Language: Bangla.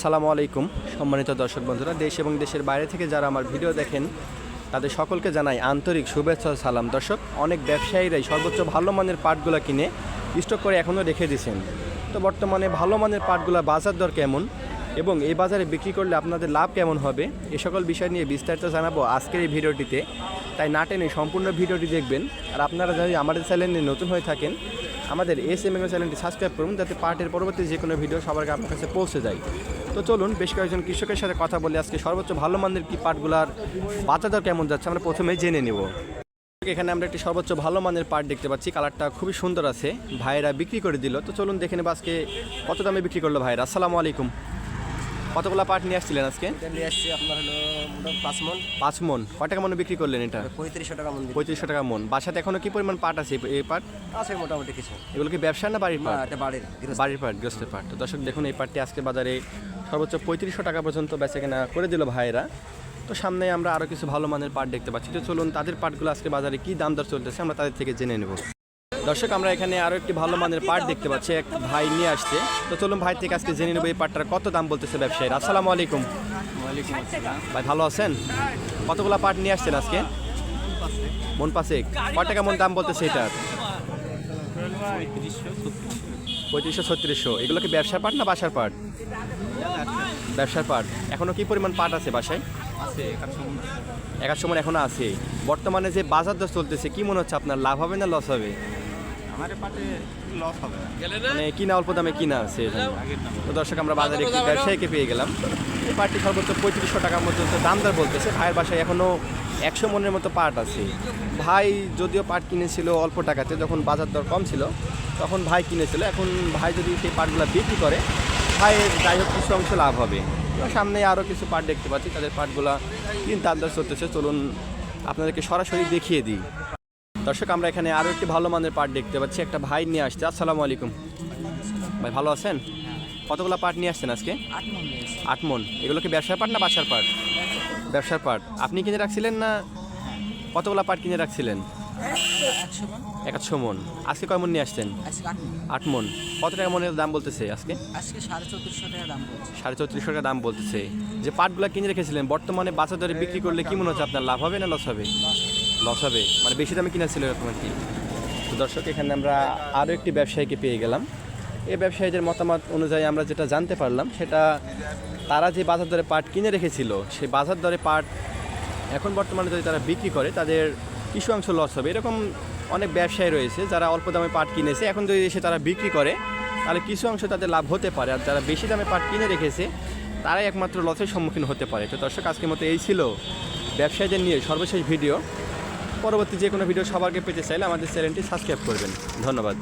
আসসালামু আলাইকুম। সম্মানিত দর্শক বন্ধুরা, দেশ এবং দেশের বাইরে থেকে যারা আমার ভিডিও দেখেন, তাদের সকলকে জানাই আন্তরিক শুভেচ্ছা সালাম। দর্শক, অনেক ব্যবসায়ীরাই সর্বোচ্চ ভালো মানের পাটগুলো কিনে স্টক করে এখনও রেখে দিয়েছেন। তো বর্তমানে ভালো মানের পাটগুলো বাজার দর কেমন এবং এই বাজারে বিক্রি করলে আপনাদের লাভ কেমন হবে, এ সকল বিষয় নিয়ে বিস্তারিত জানাব আজকের এই ভিডিওটিতে। তাই না টেনে সম্পূর্ণ ভিডিওটি দেখবেন। আর আপনারা যদি আমাদের চ্যানেলে নতুন হয়ে থাকেন, আমাদের এস এম চ্যানেলটি সাবস্ক্রাইব করুন, যাতে পার্টের পরবর্তী যে কোনো ভিডিও সবার আপনার কাছে পৌঁছে যায়। তো চলুন বেশ কয়েকজন কৃষকের সাথে কথা বলে। আজকে সর্বোচ্চ ভালো মানের কি পাটগুলার বাজার দর কেমন যাচ্ছে? আমরা প্রথমে জেনে নেব। এখানে আমরা একটি সর্বোচ্চ ভালো মানের পাট দেখতে পাচ্ছি। কালারটা খুবই সুন্দর আছে। ভাইয়েরা বিক্রি করে দিল। তো চলুন দেখে নেব আজকে কত দামে বিক্রি করল ভাইরা আসসালামু আলাইকুম। কতগুলো পাট নিয়ে আসছিলেন আজকে? নিয়ে আসছি আপনার হলো পাঁচ মন। পাঁচ মন। কয় টাকা মনে বিক্রি করলেন এটা? পঁয়ত্রিশশো টাকা মন্দির পঁয়ত্রিশশো টাকা মন। বাসাতে এখনও কি পরিমাণ পাট আছে এই- পাট? আছে মোটামুটি কিছু। এগুলো কি ব্যবসা না বাড়ির পাট। বাড়ির পাট গৃহস্থের পাট। তো দর্শক দেখুন এই পাটটি আজকে বাজারে সর্বোচ্চ পঁয়ত্রিশশো টাকা পর্যন্ত বেচা কেনা করে দিল ভাইয়েরা। তো সামনে আমরা আরও কিছু ভালো মানের পাট দেখতে পাচ্ছি। তো চলুন তাদের পাটগুলো আজকে বাজারে কী দাম দর চলতেছে আমরা তাদের থেকে জেনে নেব। দর্শক আমরা এখানে আরও একটি ভালো মানের পাট দেখতে পাচ্ছি। এক ভাই নিয়ে আসছে। তো চলুন ভাই থেকে আজকে জেনে নেব এই পাটটার কত দাম বলতেছে ব্যবসায়ীর। আসসালামু আলাইকুম। ভাই ভালো আছেন? কতগুলো পাট নিয়ে আসছেন আজকে? মন পাশে কয় টাকা মন দাম বলতেছে এটার? পঁয়ত্রিশশো ছত্রিশশো এগুলো কি ব্যবসার পাট না বাসার পাট? ব্যবসার পাট। এখনও কি পরিমাণ পাট আছে বাসায়? একার সময় এখনও আছে। বর্তমানে যে বাজার দর চলতেছে কি মনে হচ্ছে আপনার লাভ হবে না লস হবে? আমার পাটে লস হবে। মানে কিনা অল্প দামে কিনা আছে তো দর্শক আমরা বাজারে একটি ব্যবসায়ীকে পেয়ে গেলাম। এই পাটটি সর্বোচ্চ পঁয়ত্রিশশো টাকা পর্যন্ত দাম দর বলতেছে। ভাইয়ের বাসায় এখনও একশো মনের মতো পাট আছে। ভাই যদিও পাট কিনেছিল অল্প টাকাতে যখন বাজার দর কম ছিল তখন ভাই কিনেছিল। এখন ভাই যদি সেই পাটগুলো বিক্রি করে ভাইয়ের যাই হোক কিছু অংশ লাভ হবে। সামনে আরও কিছু পাট দেখতে পাচ্ছি। তাদের পাটগুলা কিন দাম দর চলতেছে। চলুন আপনাদেরকে সরাসরি দেখিয়ে দিই। দর্শক আমরা এখানে আরও একটি ভালো মানের পাট দেখতে পাচ্ছি। একটা ভাই নিয়ে আসছে। আসসালামু আলাইকুম। ভাই ভালো আছেন? কতগুলো পাট নিয়ে আসছেন আজকে? আট মন এগুলো কি ব্যবসার পাট না বাসার পাট? ব্যবসার পাট। আপনি কিনে রাখছিলেন না কতগুলো পাট কিনে রাখছিলেন? একশো মন। আজকে কয় মন নিয়ে আসছেন? আট মন। কত টাকা মনের দাম বলতেছে আজকে? আজকে সাড়ে চৌত্রিশশো টাকা দাম সাড়ে চৌত্রিশশো টাকা দাম বলতেছে। যে পাটগুলো কিনে রেখেছিলেন বর্তমানে বাজার দরে বিক্রি করলে কি মনে হচ্ছে আপনার লাভ হবে না লস হবে। লস হবে মানে বেশি দামে কিনা ছিল এরকম আর কি। তো দর্শক, এখানে আমরা আরও একটি ব্যবসায়ীকে পেয়ে গেলাম। এই ব্যবসায়ীদের মতামত অনুযায়ী আমরা যেটা জানতে পারলাম, সেটা তারা যে বাজার দরে পাট কিনে রেখেছিল, সেই বাজার দরে পাট এখন বর্তমানে যদি তারা বিক্রি করে, তাদের কিছু অংশ লস হবে। এরকম অনেক ব্যবসায়ী রয়েছে যারা অল্প দামে পাট কিনেছে। এখন যদি এসে তারা বিক্রি করে, তাহলে কিছু অংশ তাদের লাভ হতে পারে। আর যারা বেশি দামে পাট কিনে রেখেছে, তারাই একমাত্র লসের সম্মুখীন হতে পারে। তো দর্শক, আজকের মতো এই ছিল ব্যবসায়ীদের নিয়ে সর্বশেষ ভিডিও পরবর্তী যে কোনো ভিডিও সবার আগে পেতে চাইলে আমাদের চ্যানেলটি সাবস্ক্রাইব করবেন। ধন্যবাদ।